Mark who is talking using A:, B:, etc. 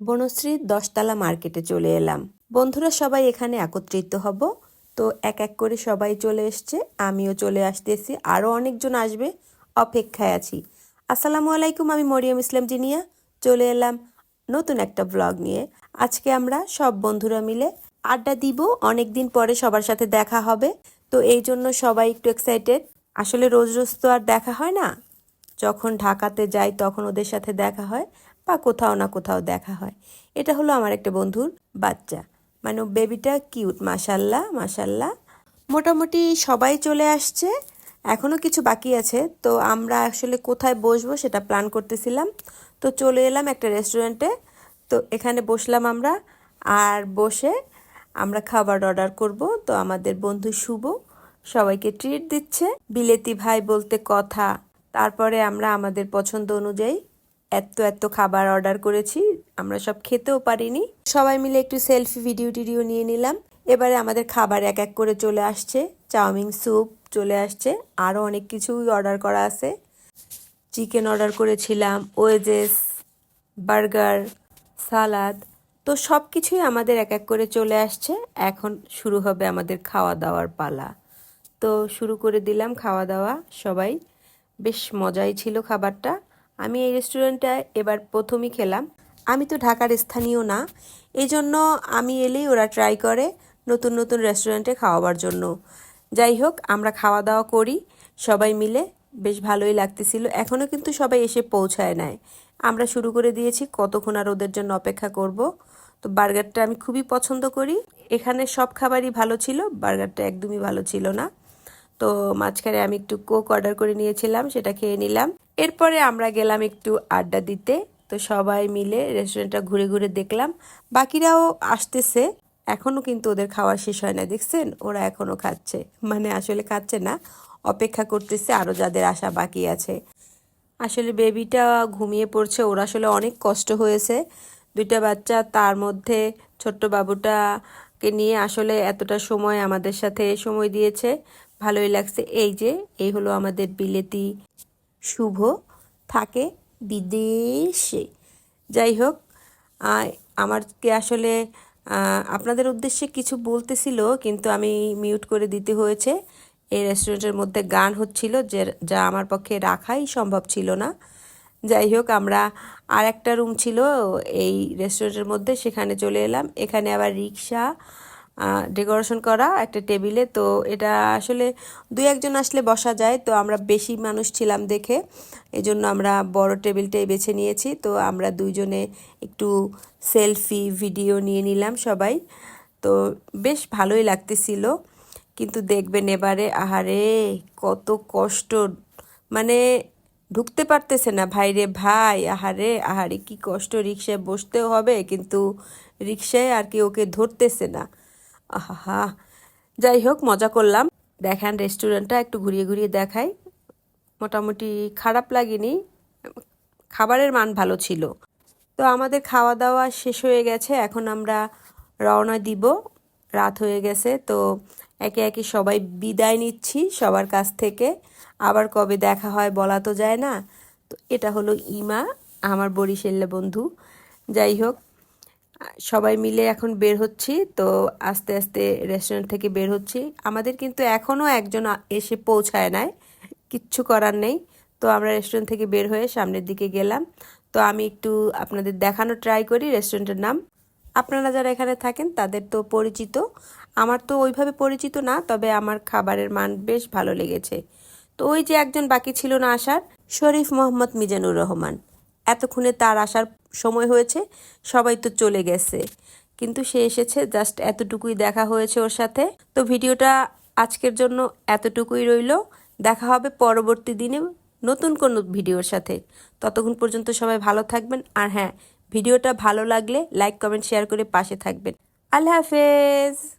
A: বনশ্রীর দশতলা মার্কেটে চলে এলাম। বন্ধুরা সবাই এখানে একত্রিত হব। তো এক এক করে সবাই চলে এসছে। আমিও চলে আসতেছি। আরও অনেকজন আসবে। অপেক্ষায় আছি। আসসালামু আলাইকুম, আমি মরিয়ম ইসলাম জিনিয়া। চলে এলাম নতুন একটা ব্লগ নিয়ে। আজকে আমরা সব বন্ধুরা মিলে আড্ডা দিব। অনেক দিন পরে সবার সাথে দেখা হবে। তো এই জন্য সবাই একটু এক্সাইটেড আসলে রোজ রোজ তো আর দেখা হয় না। যখন ঢাকাতে যাই, তখন ওদের সাথে দেখা হয়। বা কোথাও না কোথাও দেখা হয়। এটা হলো আমার একটা বন্ধুর বাচ্চা। মানে বেবিটা কিউট মাসাল্লাহ মাসাল্লাহ মোটামুটি সবাই চলে আসছে এখনও কিছু বাকি আছে। তো আমরা আসলে কোথায় বসবো সেটা প্ল্যান করতেছিলাম। তো চলে এলাম একটা রেস্টুরেন্টে তো এখানে বসলাম আমরা। আর বসে আমরা খাবার অর্ডার করব। তো আমাদের বন্ধু শুভ, সবাইকে ট্রিট দিচ্ছে। বিলেতি ভাই বলতে কথা। তারপরে আমরা আমাদের পছন্দ অনুযায়ী এত এত খাবার অর্ডার করেছি, আমরা সব খেতেও পারিনি। সবাই মিলে একটু সেলফি ভিডিও টিডিও নিয়ে নিলাম। এবারে আমাদের খাবার এক এক করে চলে আসছে। চাউমিন স্যুপ চলে আসছে। আরও অনেক কিছুই অর্ডার করা আছে। চিকেন অর্ডার করেছিলাম ওয়েজেস বার্গার সালাদ তো সব কিছুই আমাদের এক এক করে চলে আসছে। এখন শুরু হবে আমাদের খাওয়া দাওয়ার পালা। তো শুরু করে দিলাম খাওয়া দাওয়া। সবাই, বেশ মজাই ছিল খাবারটা। আমি এই রেস্টুরেন্টটা এবার প্রথমই খেলাম। আমি তো ঢাকার স্থানীয় না এই জন্য আমি এলেই ওরা ট্রাই করে নতুন নতুন রেস্টুরেন্টে খাওয়াবার জন্য। যাই হোক, আমরা খাওয়া দাওয়া করি, সবাই মিলে। বেশ ভালোই লাগতেছিল। এখনও কিন্তু সবাই এসে পৌঁছায় নেয় আমরা শুরু করে দিয়েছি, কতক্ষণ আর ওদের জন্য অপেক্ষা করব। তো বার্গারটা আমি খুবই পছন্দ করি। এখানে সব খাবারই ভালো ছিল, বার্গারটা একদমই ভালো ছিল না। তো মাঝখানে আমি একটু কোক অর্ডার করে নিয়েছিলাম, সেটা খেয়ে নিলাম। এরপরে আমরা গেলাম একটু আড্ডা দিতে। তো সবাই মিলে রেস্টুরেন্টটা ঘুরে ঘুরে দেখলাম। বাকিরাও আসতেছে। এখনও কিন্তু ওদের খাওয়া শেষ হয় না, দেখছেন? ওরা এখনও খাচ্ছে। মানে আসলে খাচ্ছে না, অপেক্ষা করতেছে আরও যাদের আসা বাকি আছে। আসলে বেবিটা ঘুমিয়ে পড়ছে, ওর আসলে অনেক কষ্ট হয়েছে। দুইটা বাচ্চা, তার মধ্যে ছোট্ট বাবুটাকে নিয়ে আসলে এতটা সময় আমাদের সাথে সময় দিয়েছে। ভালোই লাগছে। এই যে, এই হলো আমাদের বিলেতি শুভ থাকে বিদেশে। যাই হোক আমারকে আসলে আপনাদের উদ্দেশ্যে কিছু বলতেছিল, কিন্তু আমি মিউট করে দিতে হয়েছে। এই রেস্টুরেন্টের মধ্যে গান হচ্ছিল, যে, যা আমার পক্ষে রাখাই সম্ভব ছিল না। যাই হোক, আমরা আর একটা রুম ছিল, এই রেস্টুরেন্টের মধ্যে, সেখানে চলে এলাম। এখানে আবার রিক্সা ডেকোরেশন করা একটা টেবিলে তো এটা আসলে দুই একজন আসলে বসা যায়। তো আমরা বেশি মানুষ ছিলাম দেখে। এই জন্য আমরা বড় টেবিলটাই বেছে নিয়েছি। তো আমরা দুইজনে একটু সেলফি ভিডিও নিয়ে নিলাম সবাই। তো বেশ ভালোই লাগতেছিল। কিন্তু দেখবেন এবারে, আহারে, কত কষ্ট। মানে ঢুকতে পারতেছে না। ভাই রে ভাই, আহারে আহারে, কি কষ্ট, রিক্সায় বসতেও হবে। কিন্তু রিক্সায় আর কি ওকে ধরতেছে না। আহা যাই হোক মজা করলাম। দেখান রেস্টুরেন্টটা একটু ঘুরিয়ে ঘুরিয়ে দেখাই। মোটামুটি খারাপ লাগেনি। খাবারের মান ভালো ছিল। তো আমাদের খাওয়া দাওয়া শেষ হয়ে গেছে। এখন আমরা রওনা দিব। রাত হয়ে গেছে। তো একে একে সবাই বিদায় নিচ্ছি সবার কাছ থেকে। আবার কবে দেখা হয় বলা তো যায় না। তো এটা হলো ইমা, আমার বরিশাল্লা বন্ধু। যাই হোক সবাই মিলে এখন বের হচ্ছি, তো আস্তে আস্তে রেস্টুরেন্ট থেকে বের হচ্ছি। আমাদের কিন্তু এখনও একজন এসে পৌঁছায় নাই, কিচ্ছু করার নেই। তো আমরা রেস্টুরেন্ট থেকে বের হয়ে সামনের দিকে গেলাম। তো আমি একটু আপনাদের দেখানো ট্রাই করি রেস্টুরেন্টের নাম। আপনারা যারা এখানে থাকেন, তাদের তো পরিচিত। আমার তো ওইভাবে পরিচিত না, তবে আমার খাবারের মান বেশ ভালো লেগেছে। তো ওই যে একজন বাকি ছিল না আসার, শরীফ মোহাম্মদ মিজানুর রহমান। এতক্ষণে তার আসার সময় হয়েছে, সবাই তো চলে গেছে। কিন্তু সে এসেছে জাস্ট এতটুকুই দেখা হয়েছে ওর সাথে। তো ভিডিওটা আজকের জন্য এতটুকুই রইল। দেখা হবে পরবর্তী দিনে নতুন কোনো ভিডিওর সাথে। ততক্ষণ পর্যন্ত সবাই ভালো থাকবেন। আর হ্যাঁ ভিডিওটা ভালো লাগলে লাইক কমেন্ট শেয়ার করে পাশে থাকবেন। আল্লাহ হাফেজ!